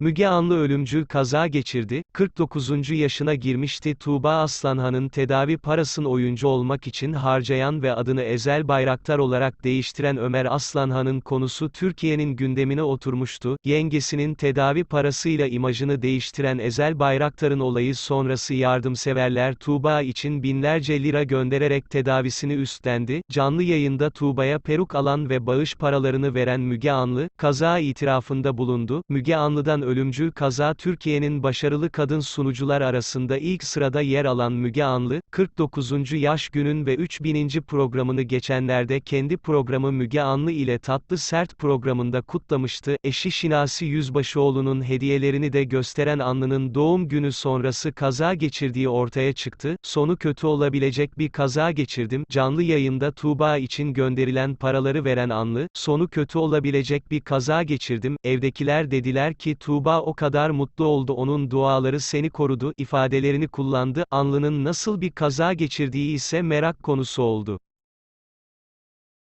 Müge Anlı ölümcül kaza geçirdi, 49. yaşına girmişti. Tuğba Aslanhan'ın tedavi parasını oyuncu olmak için harcayan ve adını Ezel Bayraktar olarak değiştiren Ömer Aslanhan'ın konusu Türkiye'nin gündemine oturmuştu, yengesinin tedavi parasıyla imajını değiştiren Ezel Bayraktar'ın olayı sonrası yardımseverler Tuğba için binlerce lira göndererek tedavisini üstlendi, canlı yayında Tuğba'ya peruk alan ve bağış paralarını veren Müge Anlı, kaza itirafında bulundu, Müge Anlı'dan ölümcül kaza Türkiye'nin başarılı kadın sunucular arasında ilk sırada yer alan Müge Anlı, 49. yaş günün ve 3000. programını geçenlerde kendi programı Müge Anlı ile Tatlı Sert programında kutlamıştı, eşi Şinasi Yüzbaşıoğlu'nun hediyelerini de gösteren Anlı'nın doğum günü sonrası kaza geçirdiği ortaya çıktı, sonu kötü olabilecek bir kaza geçirdim, canlı yayında Tuğba için gönderilen paraları veren Anlı, sonu kötü olabilecek bir kaza geçirdim, evdekiler dediler ki Tuğba o kadar mutlu oldu onun duaları seni korudu ifadelerini kullandı, Anlı'nın nasıl bir kaza geçirdiği ise merak konusu oldu.